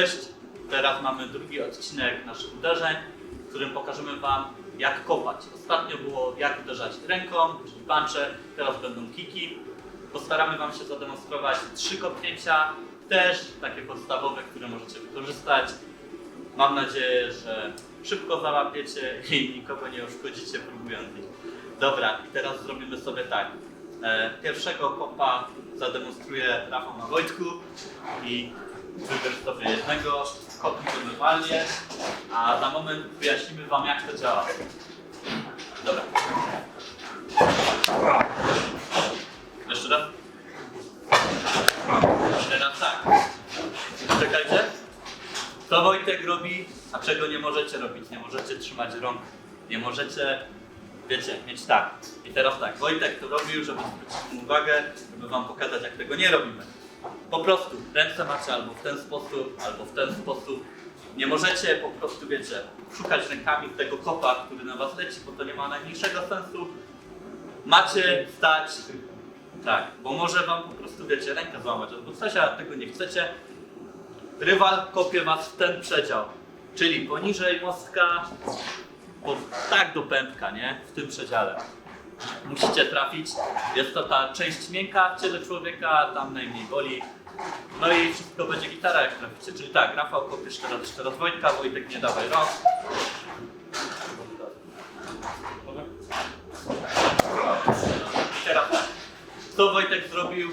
Cześć! Teraz mamy drugi odcinek naszych uderzeń, w którym pokażemy Wam jak kopać. Ostatnio było jak uderzać ręką, czyli punche, teraz będą kiki. Postaramy Wam się zademonstrować trzy kopnięcia, też takie podstawowe, które możecie wykorzystać. Mam nadzieję, że szybko załapiecie i nikogo nie uszkodzicie próbując ich. Dobra, teraz zrobimy sobie tak. E, pierwszego kopa zademonstruje Rafał na Wojtku i wybierz sobie jednego, kopnij go normalnie, a za moment wyjaśnimy Wam jak to działa. Dobra. Jeszcze raz. Teraz tak. Czekajcie. Co Wojtek robi, a czego nie możecie robić? Nie możecie trzymać rąk. Nie możecie, wiecie, mieć tak. I teraz tak, Wojtek to robił, żeby zwrócić uwagę, żeby wam pokazać, jak tego nie robimy. Po prostu ręce macie albo w ten sposób, albo w ten sposób. Nie możecie po prostu, wiecie, szukać rękami tego kopa, który na was leci, bo to nie ma najmniejszego sensu. Macie stać tak, bo może wam po prostu, wiecie, rękę złamać albo coś, a tego nie chcecie. Rywal kopie was w ten przedział, czyli poniżej mostka, po, tak do pępka, nie? W tym przedziale. Musicie trafić. Jest to ta część miękka w ciele człowieka, tam najmniej boli. No i wszystko będzie gitara jak traficie. Czyli tak, Rafał kopiesz teraz jeszcze raz Wojtka, Wojtek nie dawaj rąk. Teraz tak. Co Wojtek zrobił,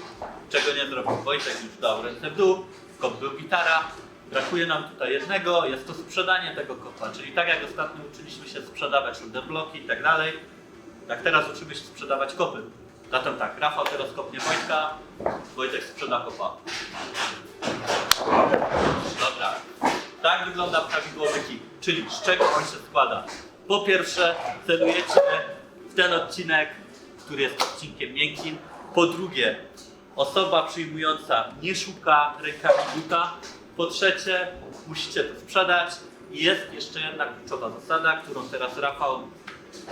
czego nie zrobił? Wojtek już dał ręce w dół, kop był gitara. Brakuje nam tutaj jednego, jest to sprzedanie tego kopa, czyli tak jak ostatnio uczyliśmy się sprzedawać bloki i tak dalej, tak teraz uczymy się sprzedawać kopy. Zatem tak, Rafał teraz kopnie Wojtka, Wojtek sprzeda kopa. Dobra, tak wygląda prawidłowy kick, czyli z czego on się składa? Po pierwsze, celujecie w ten odcinek, który jest odcinkiem miękkim. Po drugie, osoba przyjmująca nie szuka rękami buta. Po trzecie, musicie to sprzedać. I jest jeszcze jedna kluczowa zasada, którą teraz Rafał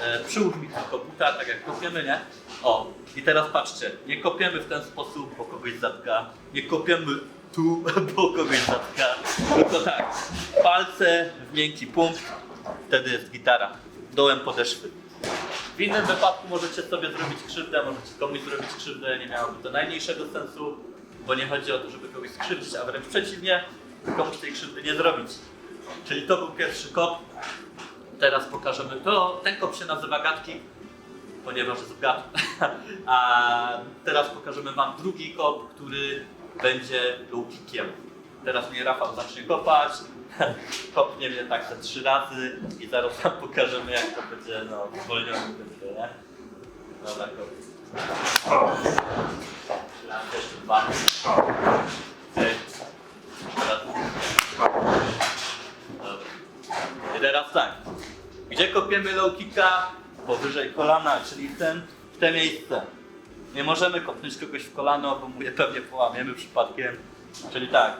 e, przyłóż mi tylko buta, tak jak kopiemy, nie? O, i teraz patrzcie, nie kopiemy w ten sposób, bo kogoś zatka. Nie kopiemy tu, bo kogoś zatka. Tylko tak, palce w miękki punkt, wtedy jest gitara. Dołem podeszwy. W innym wypadku możecie sobie zrobić krzywdę, możecie komuś zrobić krzywdę, nie miałoby to najmniejszego sensu, bo nie chodzi o to, żeby kogoś skrzywdzić, a wręcz przeciwnie, komuś tej krzywdy nie zrobić. Czyli to był pierwszy kop. Teraz pokażemy to. Ten kop się nazywa gadki, ponieważ jest gad. A teraz pokażemy Wam drugi kop, który będzie low. Teraz mnie Rafał zacznie kopać. Kopnie mnie tak te trzy razy i zaraz Wam pokażemy jak to będzie no, zwolniony będzie, nie? Dobra, kop. Raz, jeszcze dwa. Trzy. Teraz tak. Gdzie kopiemy low kicka? Powyżej kolana, czyli ten, w te miejsce. Nie możemy kopnąć kogoś w kolano, bo mu je pewnie połamiemy przypadkiem. Czyli tak.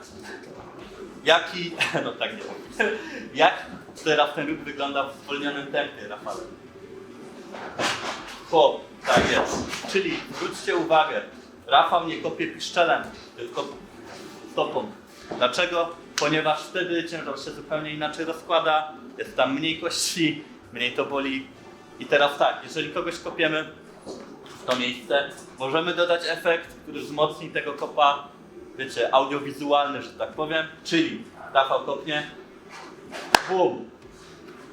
Jaki. No tak nie powiem. Jak teraz ten ruch wygląda w zwolnionym tempie, Rafale? Chłop, tak jest. Czyli zwróćcie uwagę, Rafał nie kopie piszczelem, tylko stopą. Dlaczego? Ponieważ wtedy ciężar się zupełnie inaczej rozkłada, jest tam mniej kości, mniej to boli. I teraz tak, jeżeli kogoś kopiemy w to miejsce, możemy dodać efekt, który wzmocni tego kopa, wiecie, audiowizualny, że tak powiem, czyli Rafał kopnie, bum.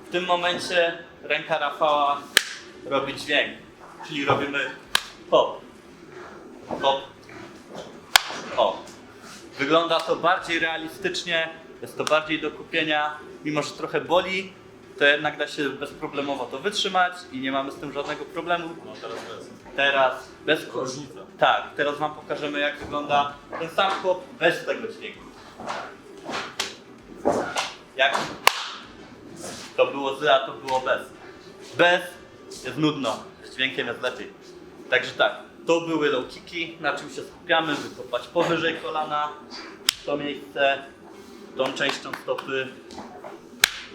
W tym momencie ręka Rafała robi dźwięk, czyli robimy pop, pop, o. Wygląda to bardziej realistycznie, jest to bardziej do kupienia, mimo że trochę boli, to jednak da się bezproblemowo to wytrzymać i nie mamy z tym żadnego problemu. No teraz bez. Teraz bez Różnica. Tak, teraz wam pokażemy jak wygląda ten sam chłop bez tego dźwięku. Jak to było z, a to było bez. Bez jest nudno, z dźwiękiem jest lepiej. Także tak, to były low kicki, na czym się skupiamy, wykopać powyżej kolana, to miejsce, tą częścią stopy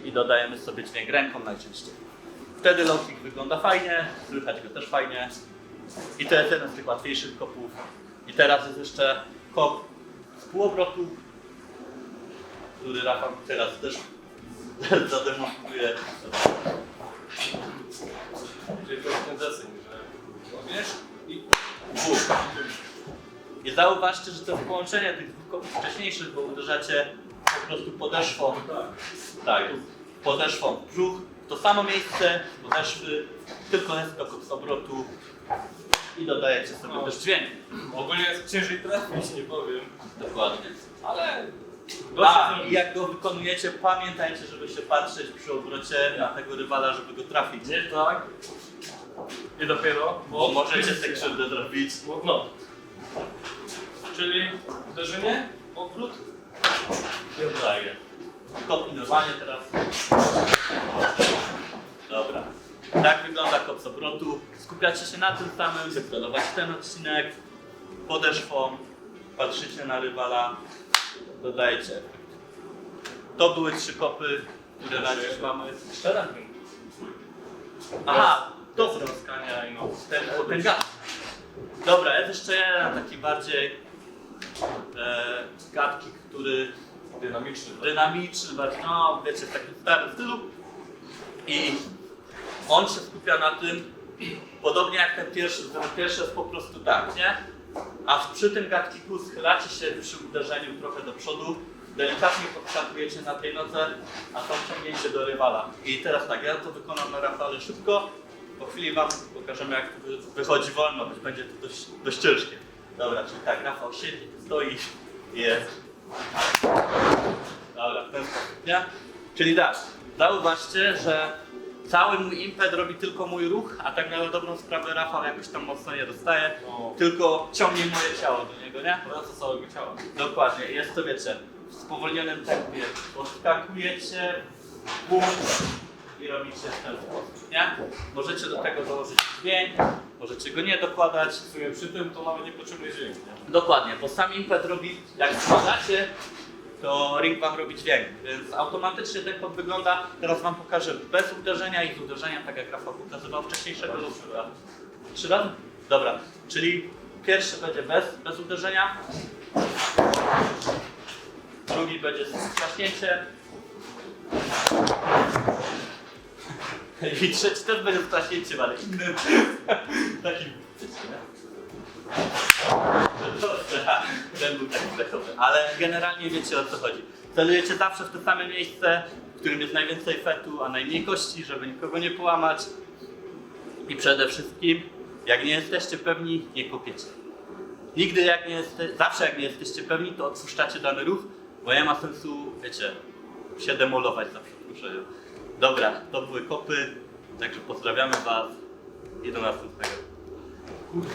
i dodajemy sobie dźwięk ręką najczęściej. Wtedy low kick wygląda fajnie, słychać go też fajnie. I to jest jeden z tych łatwiejszych kopów. I teraz jest jeszcze kop z półobrotu. który Rafał teraz też zademonstruje. Czyli to jest ten że łapiesz i Bóg. I zauważcie, że to jest połączenie tych dwóch wcześniejszych, bo uderzacie po prostu podeszwą. Tak, podeszwą w brzuch, to samo miejsce, podeszwy, tylko jest skok z obrotu i dodajecie sobie No. też dźwięk. ogólnie jest ciężej trafić, nie powiem. Dokładnie. Ale A, i jak go wykonujecie, pamiętajcie, żeby się patrzeć przy obrocie na tego rywala, żeby go trafić. nie tak. I dopiero, Bo możecie sobie krzywdę zrobić. Bo- No. Czyli uderzenie, obrót. I oddaję. Kombinowanie teraz. Dobra. Tak wygląda kop z obrotu. Skupiacie się na tym samym, w ten odcinek podeszwą, patrzycie na rywala, dodajecie. To były trzy kopy, które na dziś mamy. Aha, do rozkania i no. ten, ten gaz. Dobra, jest jeszcze jeden taki bardziej e, gadki, który Dynamiczny. dynamiczny, bardziej, no wiecie, w takim starym stylu. I on się skupia na tym, podobnie jak ten pierwszy, ten pierwszy jest po prostu tak, nie? A przy tym gadkiku schylacie się przy uderzeniu trochę do przodu, delikatnie podskakujecie na tej nodze, a tam ciągnięcie do rywala. I teraz tak, ja to wykonam na Rafale szybko, po chwili wam pokażemy jak to wychodzi wolno, choć będzie to dość, dość ciężkie. Dobra, czyli tak, Rafał siedzi, stoi jest. Dobra, w ten sposób, nie? Czyli tak, zauważcie, że cały mój impet robi tylko mój ruch, a tak na dobrą sprawę Rafał jakoś tam mocno nie dostaje, No. tylko ciągnie moje ciało do niego, nie? Wraca całego ciała. Dokładnie, jest to wiecie, w spowolnionym tempie podskakujecie, bum i robicie w ten sposób, nie? Możecie do tego dołożyć dźwięk, możecie go nie dokładać, W sumie przy tym to nawet nie potrzebuje dźwięku. nie? Dokładnie, bo sam impet robi, jak składacie, to ring wam robi dźwięk, więc automatycznie ten kod wygląda, teraz wam pokażę bez uderzenia i z uderzenia, tak jak Rafał pokazywał wcześniejszego lub Trzy razy? Dobra, czyli pierwszy będzie bez, bez uderzenia, drugi będzie z klaśnięciem i trzeci też będzie z klaśnięciem, ale innym, takim? Dobra, ten był taki blechowy. Ale generalnie wiecie o co chodzi. Celujecie zawsze w to same miejsce, w którym jest najwięcej fetu, a najmniej kości, żeby nikogo nie połamać. I przede wszystkim, jak nie jesteście pewni, nie kopiecie. Nigdy jak nie jeste, zawsze jak nie jesteście pewni, to odpuszczacie dany ruch, bo nie ma sensu, wiecie, się demolować za przeproszeniem. Dobra, to były kopy, także pozdrawiamy Was i do następnego. Kurwa.